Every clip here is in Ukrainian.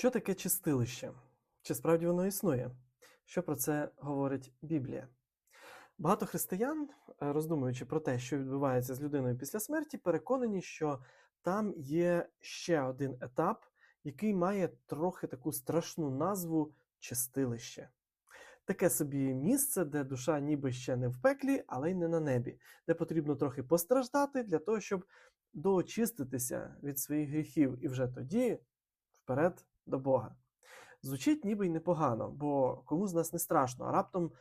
Що таке чистилище? Чи справді воно існує? Що про це говорить Біблія? Багато християн, е, роздумуючи про те, що відбувається з людиною після смерті, переконані, що там є ще один етап, який має трохи таку страшну назву чистилище. Таке собі місце, де душа ніби ще не в пеклі, але й не на небі, де потрібно трохи постраждати для того, щоб доочиститися від своїх гріхів, і вже тоді вперед до Бога. Звучить ніби й непогано, бо кому з нас не страшно, а раптом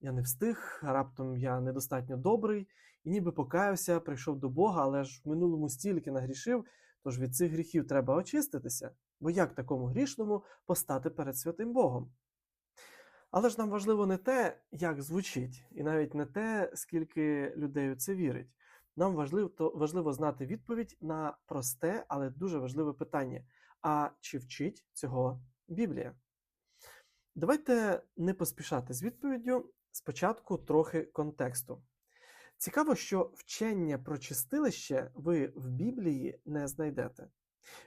я не встиг, а раптом я недостатньо добрий, і ніби покаявся, прийшов до Бога, але ж в минулому стільки нагрішив, тож від цих гріхів треба очиститися, бо як такому грішному постати перед святим Богом? Але ж нам важливо не те, як звучить, і навіть не те, скільки людей у це вірить. Нам важливо, важливо знати відповідь на просте, але дуже важливе питання: а чи вчить цього Біблія? Давайте не поспішати з відповіддю. Спочатку трохи контексту. Цікаво, що вчення про чистилище ви в Біблії не знайдете.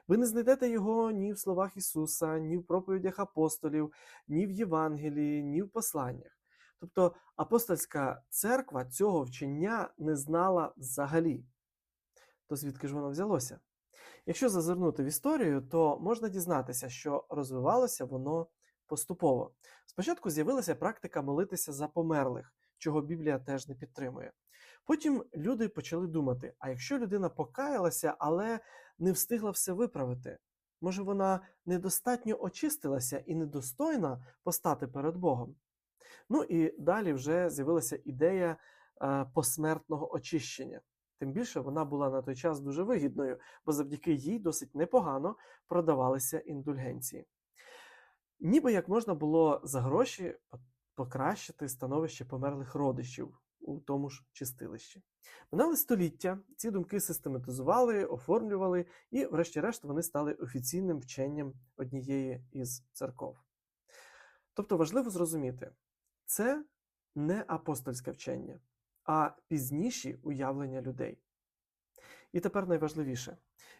Ви не знайдете його ні в словах Ісуса, ні в проповідях апостолів, ні в Євангелії, ні в посланнях. Тобто апостольська церква цього вчення не знала взагалі. То звідки ж воно взялося? Якщо зазирнути в історію, то можна дізнатися, що розвивалося воно поступово. Спочатку з'явилася практика молитися за померлих, чого Біблія теж не підтримує. Потім люди почали думати: а якщо людина покаялася, але не встигла все виправити, може вона недостатньо очистилася і недостойна постати перед Богом? Ну і далі вже з'явилася ідея е, посмертного очищення. Тим більше вона була на той час дуже вигідною, бо завдяки їй досить непогано продавалися індульгенції. Ніби як можна було за гроші покращити становище померлих родичів у тому ж чистилищі. Минали століття, ці думки систематизували, оформлювали, і, врешті-решт, вони стали офіційним вченням однієї із церков. Тобто важливо зрозуміти, це не апостольське вчення, а пізніші уявлення людей. І тепер найважливіше: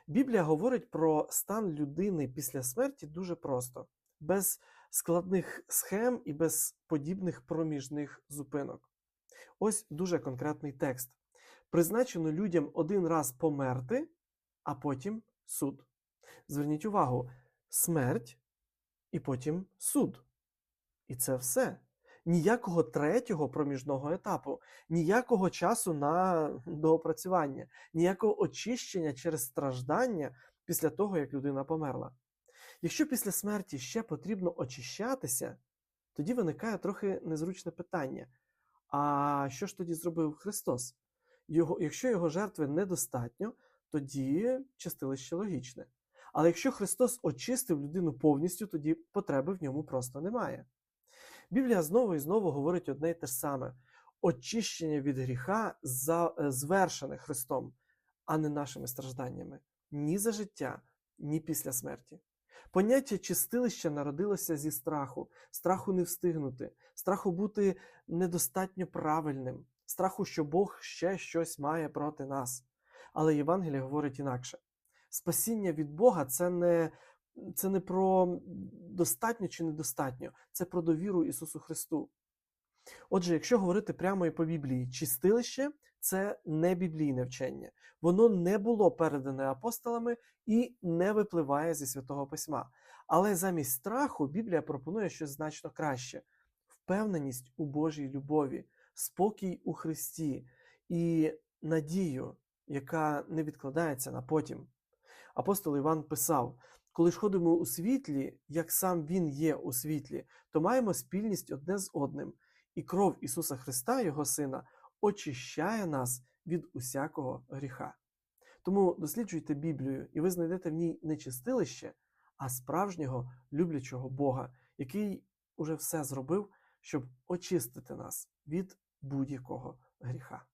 Біблія говорить про стан людини після смерті дуже просто, без складних схем і без подібних проміжних зупинок. Ось дуже конкретний текст. Призначено людям один раз померти, а потім суд. Зверніть увагу, смерть і потім суд. І це все. Ніякого третього проміжного етапу, ніякого часу на доопрацювання, ніякого очищення через страждання після того, як людина померла. Якщо після смерті ще потрібно очищатися, тоді виникає трохи незручне питання: а що ж тоді зробив Христос? Його, Якщо його жертви недостатньо, тоді чистилище логічне. Але якщо Христос очистив людину повністю, тоді потреби в ньому просто немає. Біблія знову і знову говорить одне й те ж саме: очищення від гріха звершене Христом, а не нашими стражданнями. Ні за життя, ні після смерті. Поняття чистилища народилося зі страху, страху не встигнути, страху бути недостатньо правильним, страху, що Бог ще щось має проти нас. Але Євангеліє говорить інакше: спасіння від Бога це не це не про достатньо чи недостатньо, це про довіру Ісусу Христу. Отже, якщо говорити прямо і по Біблії, чистилище це не біблійне вчення. Воно не було передане апостолами і не випливає зі святого письма. Але замість страху Біблія пропонує щось значно краще: впевненість у Божій любові, спокій у Христі і надію, яка не відкладається на потім. Апостол Іван писав: коли ж ходимо у світлі, як сам Він є у світлі, то маємо спільність одне з одним, і кров Ісуса Христа, Його Сина, очищає нас від усякого гріха. Тому досліджуйте Біблію, і ви знайдете в ній не чистилище, а справжнього люблячого Бога, який уже все зробив, щоб очистити нас від будь-якого гріха.